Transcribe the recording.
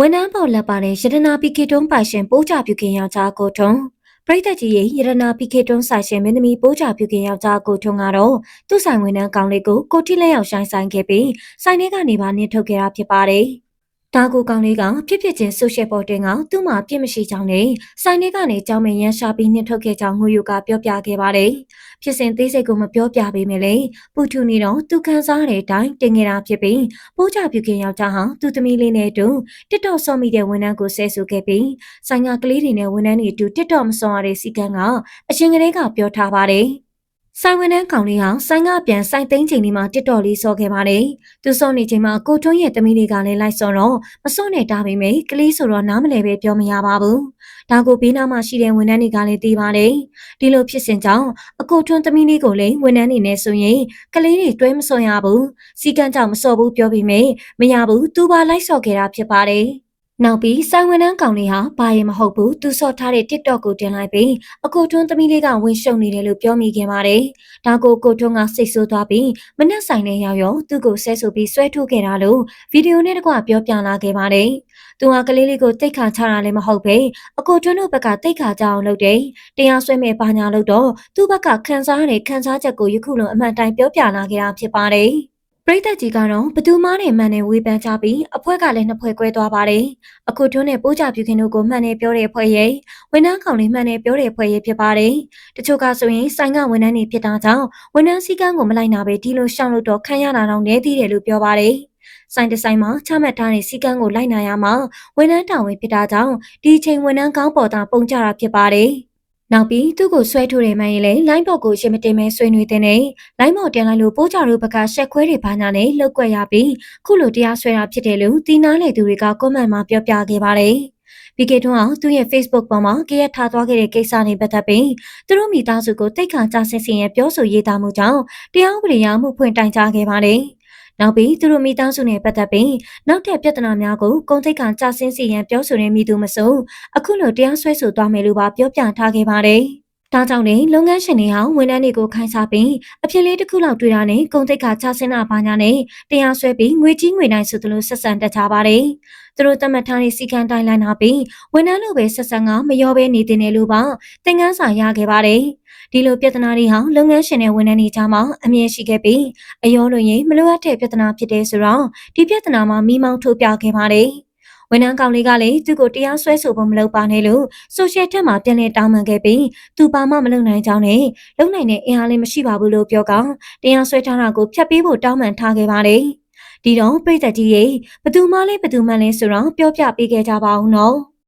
ဝန်ထမ်းပေါ်လက်ပါတဲ့ရတနာပီကေတွန်းပိုင်ရှင်ပိုးကြပြုခင်ယောက်ျားကိုထွန်းပရိသတ်ကြီးရဲ့ရတနာပီကေတွန်းဆိုင်ရှင်မင်းသမီးပိုးကြပြုခင်ယောက်ျားကိုထွန်းကတော့သူ့ဆိုင်ဝန်ထမ်းကောင်လေးကိုကိုတိလက်ရောက်ဆိုင်ဆိုင်ခဲ့ပြီးဆိုင်ထဲကနေပါနင်းထုတ်ခဲ့တာဖြစ်ပါတယ်။ ဒါကိုကောင်လေးကဖြစ်ဖြစ်ချင်းဆိုရှယ်ပေါ်တင်ကသူ့မှာပြစ်မရှိကြောင်းနဲ့ဆိုင်ထဲကနေကြောင်းမင်းရန်ရှာပြီးနင်းထုတ်ခဲ့ကြောင်းငွေယူကပြောပြခဲ့ပါတယ်။ဖြစ်စဉ်သေးစိတ်ကိုမပြောပြပေးမလဲပူထူနေတော့သူခန်းစားတဲ့အတိုင်းတင်ခဲ့တာဖြစ်ပြီးပိုးကြပြုခင်ယောက်ျားဟာသူ့သမီးလေးနဲ့အတူတစ်တော့ဆော့မိတဲ့ဝန်ထမ်းကိုဆဲဆူခဲ့ပြီးဆိုင်ကကလေးတွေနဲ့ဝန်ထမ်းတွေအတူတစ်တော့မဆော့ရတဲ့စီကံကအရှင်ကလေးကပြောထားပါတယ်။ ဆိုင်ဝန်ထမ်းကောင်လေးဟာဆိုင်ကပြန်ဆိုင်သိန်းချိန်လေးမှာတစ်တော်လေးစော်ခဲ့ပါတယ်။သူစော်နေချိန်မှာကိုထွန်းရဲ့သမီးလေးကလည်းလိုက်စော်တော့မစော်နဲ့တားပေမဲ့ကလေးဆိုတော့နားမလဲပဲပြောမရပါဘူး။ဒါကိုဘေးနားမှာရှိတဲ့ဝန်ထမ်းတွေကလည်းသိပါတယ်။ဒီလိုဖြစ်စဉ်ကြောင့်အကိုထွန်းသမီးလေးကိုလည်းဝန်ထမ်းနေနဲ့ဆိုရင်ကလေးတွေတွဲမစော်ရဘူး။စီကန်းကြောင့်မစော်ဘူးပြောပေမဲ့မရဘူးသူပါလိုက်စော်ခဲ့တာဖြစ်ပါတယ်။ နောက်ပြီးဆိုင်ဝန်ထမ်းကောင်လေးဟာဘာရင်မဟုတ်ဘူးသူဆော့ထားတဲ့ TikTok ကိုတင်လိုက်ပြီးအကိုထွန်းသမီးလေးကဝင်ရှုံနေတယ်လို့ပြောမိခင်ပါတယ်။ဒါကိုကိုထွန်းကစိတ်ဆိုးသွားပြီးမနှက်ဆိုင်နဲ့ရောက်ရောသူ့ကိုဆဲဆိုပြီးဆွဲထုတ်ခဲ့တာလို့ဗီဒီယိုနဲ့တကွပြောပြလာခဲ့ပါတယ်။သူဟာကလေးလေးကိုတိတ်ခါချတာလည်းမဟုတ်ပဲအကိုထွန်းတို့ဘက်ကတိတ်ခါကြအောင်လုပ်တယ်။တရားစွဲမဲ့ပါညာလို့တော့သူ့ဘက်ကခန်းစားတဲ့ခန်းစားချက်ကိုယခုလိုအမှန်တိုင်းပြောပြလာခဲ့တာဖြစ်ပါတယ်။ ပရိသတ်ကြီးကတော့ဘသူမားနဲ့မှန်နဲ့ဝေဖန်ကြပြီးအဖွဲကလည်းနှစ်ဖွဲကွဲသွားပါတယ်။အခုတွန်းနဲ့ပိုးကြပြူခင်တို့ကိုမှန်နဲ့ပြောတဲ့ဖွဲရဲ့ဝန်ထမ်းကောင်လေးမှန်နဲ့ပြောတဲ့ဖွဲရဲ့ဖြစ်ပါတယ်။တချို့ကဆိုရင်ဆိုင်ကဝန်ထမ်းတွေဖြစ်တာကြောင့်ဝန်ထမ်းစည်းကမ်းကိုမလိုက်နာပဲဒီလိုရှောင်လို့တော့ခံရတာတော့နေသေးတယ်လို့ပြောပါတယ်။ဆိုင်တဆိုင်မှာချမှတ်ထားတဲ့စည်းကမ်းကိုလိုက်နာရမှာဝန်ထမ်းတာဝန်ဖြစ်တာကြောင့်ဒီချိန်ဝန်ထမ်းကောင်းပေါ်တာပုံကြတာဖြစ်ပါတယ်။ နောက်ပြီးသူ့ကိုဆွဲထုတ်တယ်မှရင်လေလိုင်းဘော်ကိုရှင်းမတင်မဲဆွေးနွေးတဲ့နဲ့လိုင်းဘော်တင်လိုက်လို့ပိုးကြတို့ဘက်ကရှက်ခွဲတွေဘာညာနဲ့လှုပ်ကွက်ရပြီးခုလိုတရားဆွဲတာဖြစ်တယ်လို့တီးနားလေသူတွေကကွန်မန့်မှာပြောပြခဲ့ပါတယ်။ပြီးခဲ့တော့အောင်သူ့ရဲ့ Facebook ပေါ်မှာကြရက်ထားသွားခဲ့တဲ့ကိစ္စနဲ့ပတ်သက်ပြီးသူတို့မိသားစုကိုတိတ်ခါကြဆင်းစင်ရဲ့ပြောဆိုရေးသားမှုကြောင့်တရားဥပဒေအရမှုဖွင့်တိုင်ကြားခဲ့ပါတယ်။ နောက်ပြီးသူတို့မိသားစုနဲ့ပတ်သက်ပြီးနောက်ထပ်ပြဿနာများကိုကုန်သိက္ခာကြဆင်းစီရန်ပြောဆိုနေမိသူမဆိုအခုလိုတရားစွဲဆိုသွားမယ်လို့ပါပြောပြထားခဲ့ပါတယ်။ ဒါကြောင့်လည်းလုပ်ငန်းရှင်တွေဟာဝန်ထမ်းတွေကိုခိုင်းစားပြီးအဖြစ်လေးတစ်ခုလောက်တွေ့တာနဲ့ကုန်သိက္ခာချဆင်းတာပါညာနဲ့တရားစွဲပြီးငွေကြီးငွေတိုင်းဆိုသလိုဆက်ဆံတတ်ကြပါတယ်။သူတို့သတ်မှတ်ထားတဲ့စီကံတိုင်းလိုက်နာပြီးဝန်ထမ်းလိုပဲဆက်ဆံကမရောဘဲနေတင်တယ်လို့ပါသင်ခန်းစာရခဲ့ပါတယ်။ဒီလိုပြဿနာတွေဟာလုပ်ငန်းရှင်တွေဝန်ထမ်းတွေကြားမှာအမြင်ရှိခဲ့ပြီးအယောလိုရင်မလိုအပ်တဲ့ပြဿနာဖြစ်တဲ့ဆိုတော့ဒီပြဿနာမှာမိမောင်းထုတ်ပြခဲ့ပါတယ်။ ဝန်ထမ်းကောင်လေးကလည်းသူ့ကိုတရားစွဲဆိုဖို့မလုပ်ပါနဲ့လို့ဆိုရှယ်ထက်မှာပြန်လည်တောင်းပန်ခဲ့ပြီးသူပါမှမလုပ်နိုင်ကြောင်းနဲ့လုံနိုင်တဲ့အင်အားလည်းမရှိပါဘူးလို့ပြောကောင်တရားစွဲထားတာကိုဖျက်ပေးဖို့တောင်းပန်ထားခဲ့ပါတယ်။ဒီတော့ပြည်သက်ကြီးရေဘသူမှလည်းဘသူမှလည်းဆိုတော့ပြောပြပေးခဲ့ကြပါဦးနော်။